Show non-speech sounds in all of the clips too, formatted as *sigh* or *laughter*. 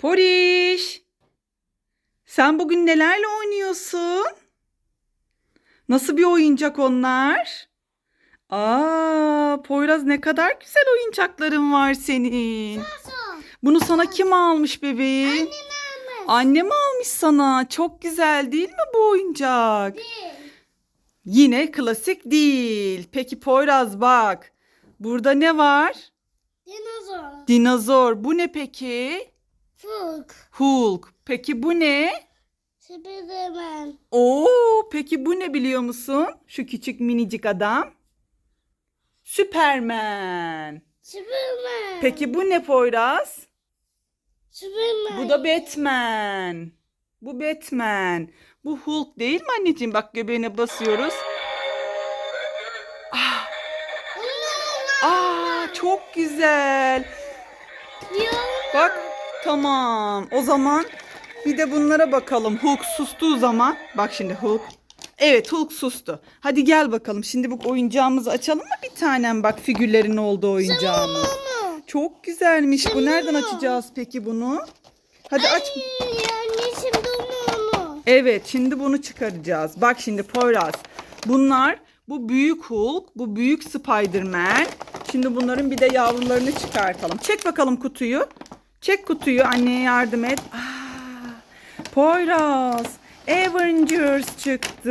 Poriş. Sen bugün nelerle oynuyorsun? Nasıl bir oyuncak onlar? Aa, Poyraz ne kadar güzel oyuncakların var senin. Bunu sana kim almış bebeğim? Annem almış sana. Çok güzel değil mi bu oyuncak? Yine klasik değil. Peki Poyraz bak. Burada ne var? Dinozor. Dinozor. Bu ne peki? Fulk. Hulk. Peki bu ne? Spiderman. Oo, peki bu ne biliyor musun? Şu küçük minicik adam. Süpermen. Superman. Peki bu ne Poyraz? Superman. Bu da Batman. Bu Batman. Bu Hulk değil mi anneciğim? Bak göbeğine basıyoruz. Ah, aa, çok güzel. Bak tamam. O zaman bir de bunlara bakalım. Hulk sustuğu zaman. Bak şimdi Hulk. Evet Hulk sustu. Hadi gel bakalım. Şimdi bu oyuncağımızı açalım mı bir tanem? Bak figürlerin olduğu oyuncağımız. Çok güzelmiş. Bu nereden açacağız peki bunu? Hadi aç. Yani şimdi onu. Evet şimdi bunu çıkaracağız. Bak şimdi Poyraz. Bunlar bu büyük Hulk, bu büyük Spider-Man. Şimdi bunların bir de yavrularını çıkartalım. Çek bakalım kutuyu. Çek kutuyu anneye yardım et. Aa, Poyraz. Avengers çıktı.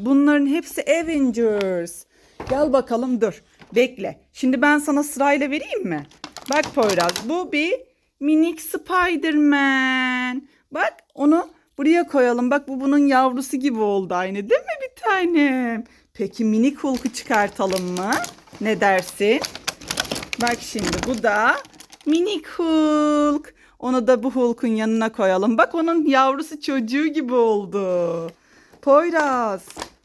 Bunların hepsi Avengers. Gel bakalım dur. Bekle. Şimdi ben sana sırayla vereyim mi? Bak Poyraz bu bir minik Spider-Man. Bak onu buraya koyalım. Bak bu bunun yavrusu gibi oldu aynı değil mi bir tanem? Peki minik Hulk'u çıkartalım mı? Ne dersin? Bak şimdi bu da minik Hulk. Onu da bu Hulk'un yanına koyalım. Bak onun yavrusu çocuğu gibi oldu. Poyraz.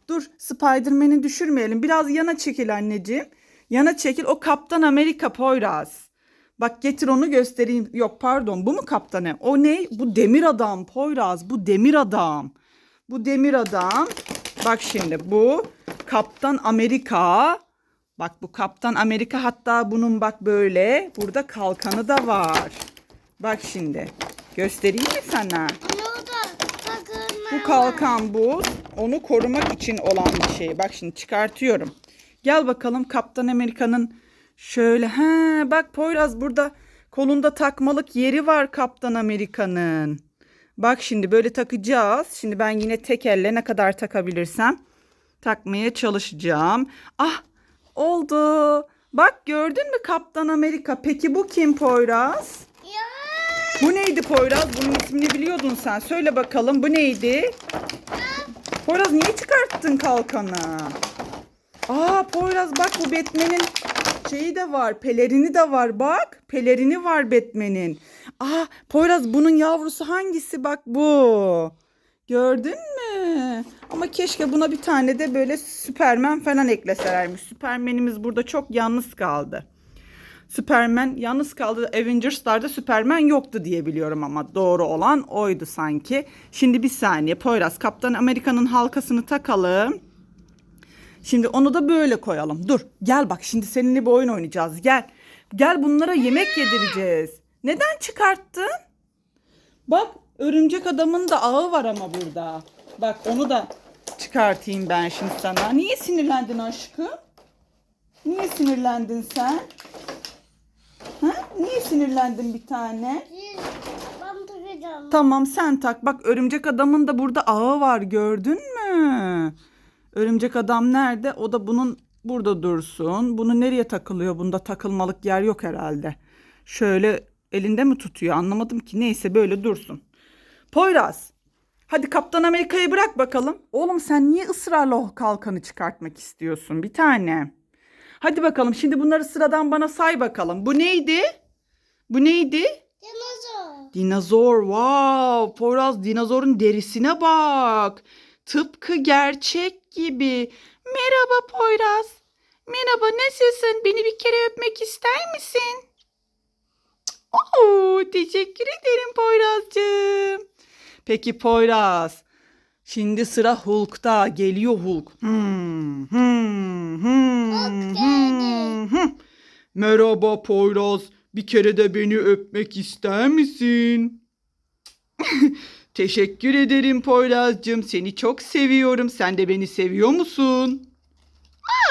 Dur Spider-Man'i düşürmeyelim. Biraz yana çekil anneciğim. Yana çekil. O Kaptan Amerika Poyraz. Bak getir onu göstereyim. Yok pardon bu mu Kaptan? O ne? Bu demir adam Poyraz. Bu demir adam. Bu demir adam. Bak şimdi bu Kaptan Amerika. Bak bu Kaptan Amerika hatta bunun bak böyle burada kalkanı da var. Bak şimdi göstereyim mi sana? Bu kalkan bu. Onu korumak için olan bir şey. Bak şimdi çıkartıyorum. Gel bakalım Kaptan Amerika'nın şöyle. He bak Poyraz burada kolunda takmalık yeri var Kaptan Amerika'nın. Bak şimdi böyle takacağız. Şimdi ben yine tek elle ne kadar takabilirsem takmaya çalışacağım. Ah oldu. Bak gördün mü Kaptan Amerika? Peki bu kim Poyraz? Ya. Bu neydi Poyraz? Bunun ismini biliyordun sen. Söyle bakalım bu neydi? Poyraz niye çıkarttın kalkanı? Aa Poyraz bak bu Batman'in şeyi de var. Pelerini de var bak. Pelerini var Batman'in. Aa Poyraz bunun yavrusu hangisi? Bak bu. Gördün mü? Ama keşke buna bir tane de böyle Süpermen falan ekleselermiş. Süpermenimiz burada çok yalnız kaldı. Superman yalnız kaldı. Avengers'larda Superman yoktu diye biliyorum ama doğru olan oydu sanki. Şimdi bir saniye Poyraz Kaptan Amerika'nın halkasını takalım. Şimdi onu da böyle koyalım. Dur gel bak şimdi seninle bir oyun oynayacağız. Gel. Gel bunlara yemek yedireceğiz. Neden çıkarttın? Bak örümcek adamın da ağı var ama burada. Bak onu da çıkartayım ben şimdi sana. Niye sinirlendin aşkım? Niye sinirlendin sen? Ha? Niye sinirlendin bir tane? Ben takacağım. Tamam sen tak. Bak örümcek adamın da burada ağı var gördün mü? Örümcek adam nerede? O da bunun burada dursun. Bunu nereye takılıyor? Bunda takılmalık yer yok herhalde. Şöyle elinde mi tutuyor? Anlamadım ki. Neyse böyle dursun. Poyraz. Hadi Kaptan Amerika'yı bırak bakalım. Oğlum sen niye ısrarla o kalkanı çıkartmak istiyorsun? Bir tane. Hadi bakalım şimdi bunları sıradan bana say bakalım. Bu neydi? Bu neydi? Dinozor. Dinozor. Wow. Poyraz dinozorun derisine bak. Tıpkı gerçek gibi. Merhaba Poyraz. Merhaba nasılsın? Beni bir kere öpmek ister misin? Oo, teşekkür ederim Poyraz'cığım. Peki Poyraz. Şimdi sıra Hulk'ta. Geliyor Hulk. Hmm, hmm, hmm, Hulk hmm, hmm. Merhaba Poyraz. Bir kere de beni öpmek ister misin? *laughs* Teşekkür ederim Poyraz'cığım. Seni çok seviyorum. Sen de beni seviyor musun?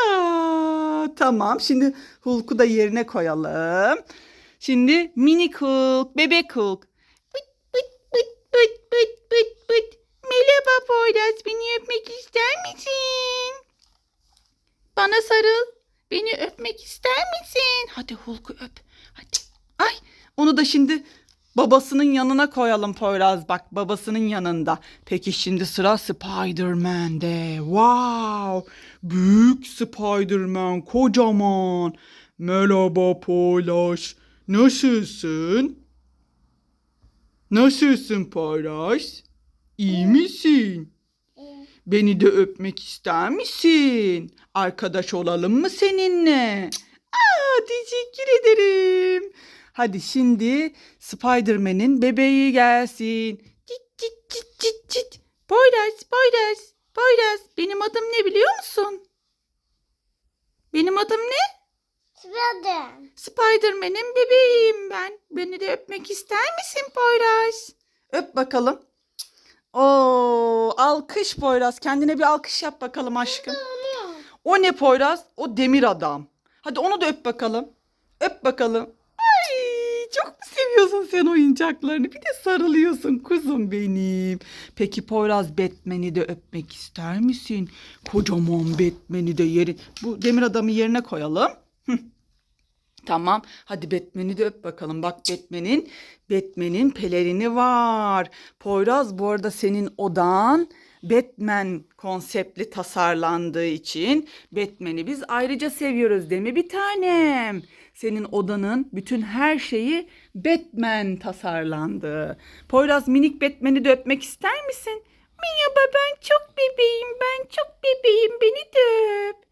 Aa, tamam. Şimdi Hulk'u da yerine koyalım. Şimdi mini Hulk, bebek Hulk. Bıt bıt bıt bıt bıt bıt bıt. Merhaba Poyraz. Beni öpmek ister misin? Bana sarıl. Beni öpmek ister misin? Hadi Hulk'u öp. Hadi. Ay onu da şimdi babasının yanına koyalım Poyraz. Bak babasının yanında. Peki şimdi sıra Spider-Man'de. Wow. Büyük Spider-Man. Kocaman. Merhaba Poyraz. Nasılsın? Nasılsın Poyraz? İyi misin? Beni de öpmek ister misin? Arkadaş olalım mı seninle? Aa, teşekkür ederim. Hadi şimdi Spider-Man'in bebeği gelsin. Cit cit cit cit cit. Poyraz, Poyraz, Poyraz. Benim adım ne biliyor musun? Benim adım ne? Sıradan. Spider-Man'in bebeğiyim ben. Beni de öpmek ister misin Poyraz? Öp bakalım. Oo, alkış Poyraz. Kendine bir alkış yap bakalım aşkım. O ne Poyraz? O demir adam. Hadi onu da öp bakalım. Öp bakalım. Ay, çok mu seviyorsun sen oyuncaklarını? Bir de sarılıyorsun kuzum benim. Peki Poyraz Batman'i de öpmek ister misin? Kocaman Batman'i de yeri. Bu demir adamı yerine koyalım. Tamam. Hadi Batman'i de öp bakalım. Bak Batman'in Batman'in pelerini var. Poyraz bu arada senin odan Batman konseptli tasarlandığı için Batman'i biz ayrıca seviyoruz değil mi bir tanem? Senin odanın bütün her şeyi Batman tasarlandı. Poyraz minik Batman'i de öpmek ister misin? Merhaba ben çok bebeğim ben çok bebeğim beni de öp.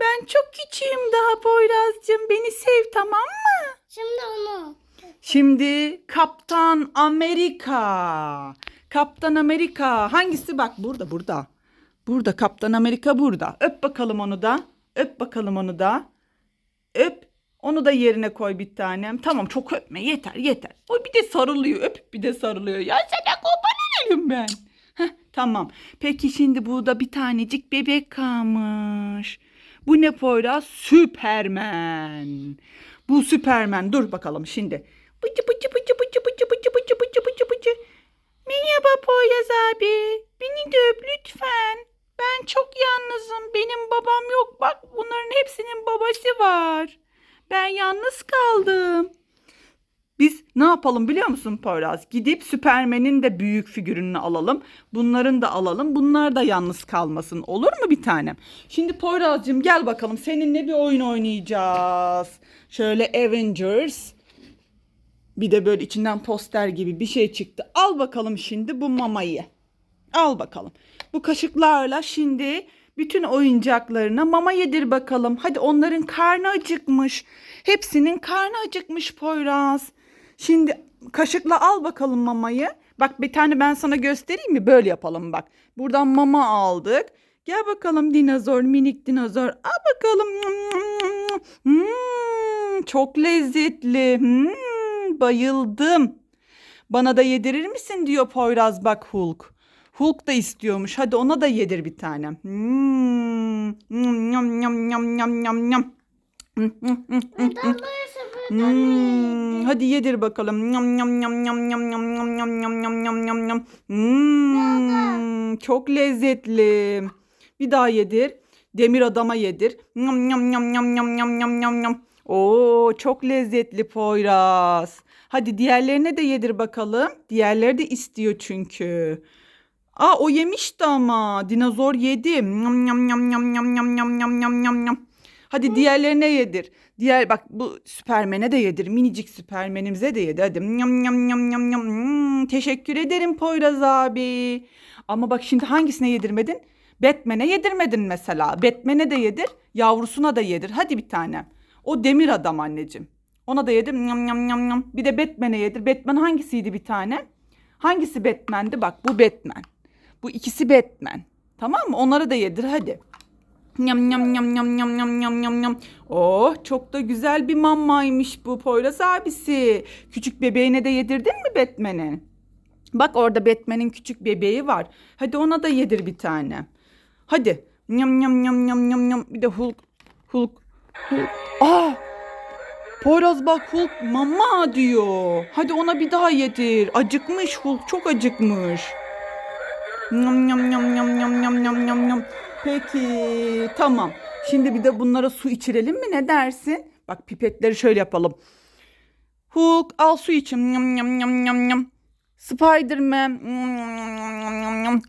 Ben çok küçüğüm daha Poyraz'cığım beni sev tamam mı? Şimdi onu. Şimdi Kaptan Amerika. Kaptan Amerika. Hangisi bak burada burada. Burada Kaptan Amerika burada. Öp bakalım onu da. Öp bakalım onu da. Öp. Onu da yerine koy bir tanem. Tamam çok öpme yeter yeter. O bir de sarılıyor. Öp bir de sarılıyor. Ya sana kurban ben. Heh, tamam. Peki şimdi burada bir tanecik bebek kalmış. Bu ne Poyraz? Süpermen. Bu Süpermen. Dur bakalım şimdi. Bıcı bıcı bıcı bıcı bıcı bıcı bıcı bıcı bıcı bıcı. Merhaba Poyraz abi. Beni de öp lütfen. Ben çok yalnızım. Benim babam yok. Bak bunların hepsinin babası var. Ben yalnız kaldım. Biz ne yapalım biliyor musun Poyraz? Gidip Süpermen'in de büyük figürünü alalım. Bunların da alalım. Bunlar da yalnız kalmasın. Olur mu bir tanem? Şimdi Poyraz'cığım gel bakalım. Seninle bir oyun oynayacağız. Şöyle Avengers. Bir de böyle içinden poster gibi bir şey çıktı. Al bakalım şimdi bu mamayı. Al bakalım. Bu kaşıklarla şimdi bütün oyuncaklarına mama yedir bakalım. Hadi onların karnı acıkmış. Hepsinin karnı acıkmış Poyraz. Şimdi kaşıkla al bakalım mamayı. Bak bir tane ben sana göstereyim mi? Böyle yapalım bak. Buradan mama aldık. Gel bakalım dinozor, minik dinozor. Al bakalım. Hmm, çok lezzetli. Hmm, bayıldım. Bana da yedirir misin diyor Poyraz bak Hulk. Hulk da istiyormuş. Hadi ona da yedir bir tane. Hmm. Nyam nyam. Hmm, hmm, hmm, hmm, Neden böyle Hmm, hadi yedir bakalım. Nyam nyam nyam nyam nyam nyam nyam nyam nyam nyam nyam nyam. Hmm, çok lezzetli. Bir daha yedir. Demir adama yedir. Nyam nyam nyam nyam nyam nyam nyam nyam nyam. Oo, çok lezzetli Poyraz. Hadi diğerlerine de yedir bakalım. Diğerleri de istiyor çünkü. Aa o yemişti ama. Dinozor yedi. Nyam nyam nyam nyam nyam nyam nyam nyam nyam nyam. Hadi diğerlerine yedir. Diğer bak bu Süpermen'e de yedir. Minicik Süpermen'imize de yedir. Hadi nyam nyam nyam nyam nyam. Hmm, teşekkür ederim Poyraz abi. Ama bak şimdi hangisine yedirmedin? Batman'e yedirmedin mesela. Batman'e de yedir. Yavrusuna da yedir. Hadi bir tane. O demir adam anneciğim. Ona da yedir. Nyam nyam nyam nyam. Bir de Batman'e yedir. Batman hangisiydi bir tane? Hangisi Batman'di? Bak bu Batman. Bu ikisi Batman. Tamam mı? Onları da yedir hadi. Nyam nyam nyam nyam nyam nyam nyam nyam nyam. Oh çok da güzel bir mamaymış bu Poyraz abisi. Küçük bebeğine de yedirdin mi Batman'e? Bak orada Batman'in küçük bebeği var. Hadi ona da yedir bir tane. Hadi. Nyam nyam nyam nyam nyam nyam. Bir de Hulk. Hulk. Hulk. Aa! Poyraz bak Hulk mama diyor. Hadi ona bir daha yedir. Acıkmış Hulk çok acıkmış. Nyam nyam nyam nyam nyam nyam nyam nyam. Peki tamam. Şimdi bir de bunlara su içirelim mi ne dersin? Bak pipetleri şöyle yapalım. Hulk al su için. Nyam nyam nyam nyam nyam. Spiderman.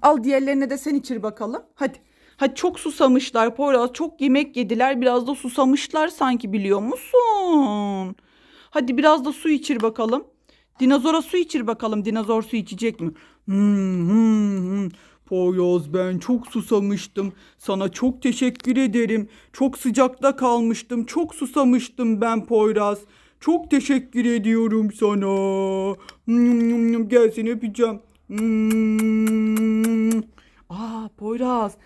Al diğerlerine de sen içir bakalım. Hadi. Hadi çok susamışlar Poyraz. Çok yemek yediler. Biraz da susamışlar sanki biliyor musun? Hadi biraz da su içir bakalım. Dinozora su içir bakalım. Dinozor su içecek mi? Hmm, hmm, hmm. Poyraz ben çok susamıştım. Sana çok teşekkür ederim. Çok sıcakta kalmıştım. Çok susamıştım ben Poyraz. Çok teşekkür ediyorum sana. Gel seni öpeceğim. Aa Poyraz.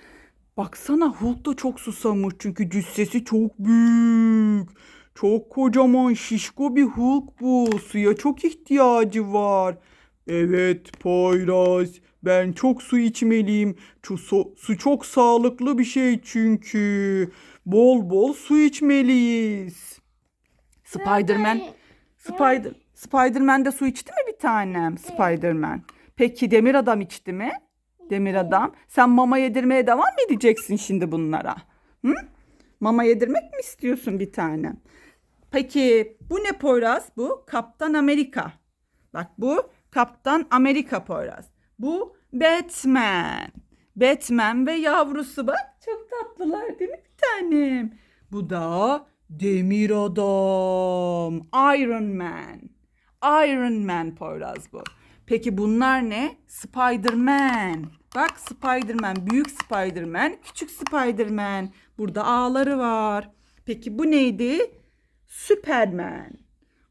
Baksana Hulk da çok susamış çünkü cüssesi çok büyük. Çok kocaman şişko bir Hulk bu. Suya çok ihtiyacı var. Evet Poyraz. Ben çok su içmeliyim. Şu su, su çok sağlıklı bir şey çünkü. Bol bol su içmeliyiz. Spiderman Spider Spiderman de su içti mi bir tanem? Spiderman. Peki Demir Adam içti mi? Demir Adam. Sen mama yedirmeye devam mı edeceksin şimdi bunlara? Hı? Mama yedirmek mi istiyorsun bir tane? Peki bu ne Poyraz? Bu Kaptan Amerika. Bak bu Kaptan Amerika Poyraz. Bu Batman. Batman ve yavrusu bak çok tatlılar değil mi bir tanem? Bu da Demir Adam. Iron Man. Iron Man Poyraz bu. Peki bunlar ne? Spider-Man. Bak Spider-Man, büyük Spider-Man, küçük Spider-Man. Burada ağları var. Peki bu neydi? Superman.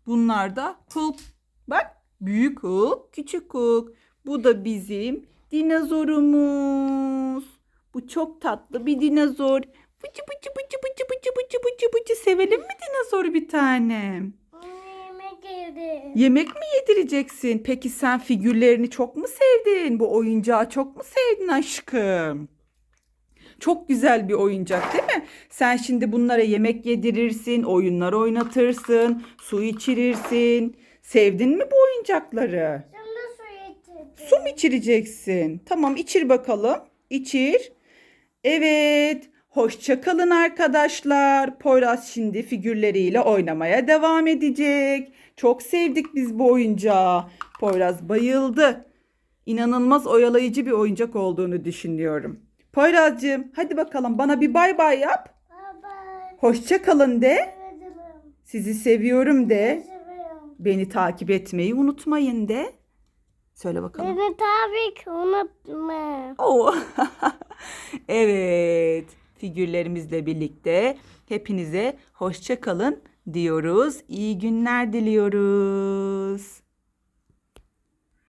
Bunlar da Hulk. Bak büyük Hulk, küçük Hulk. Bu da bizim dinozorumuz. Bu çok tatlı bir dinozor. Bıcı bıcı bıcı bıcı bıcı bıcı bıcı bıcı sevelim mi dinozoru bir tanem? Yemek yedi. Yemek mi yedireceksin? Peki sen figürlerini çok mu sevdin? Bu oyuncağı çok mu sevdin aşkım? Çok güzel bir oyuncak değil mi? Sen şimdi bunlara yemek yedirirsin, oyunlar oynatırsın, su içirirsin. Sevdin mi bu oyuncakları? Su mu içireceksin? Tamam içir bakalım. İçir. Evet. Hoşça kalın arkadaşlar. Poyraz şimdi figürleriyle oynamaya devam edecek. Çok sevdik biz bu oyuncağı. Poyraz bayıldı. İnanılmaz oyalayıcı bir oyuncak olduğunu düşünüyorum. Poyraz'cığım hadi bakalım bana bir bay bay yap. Baba. Hoşça kalın de. Sizi seviyorum de. Beni takip etmeyi unutmayın de. Söyle bakalım. Ki unutma. Oo. *laughs* evet, figürlerimizle birlikte hepinize hoşça kalın diyoruz. İyi günler diliyoruz.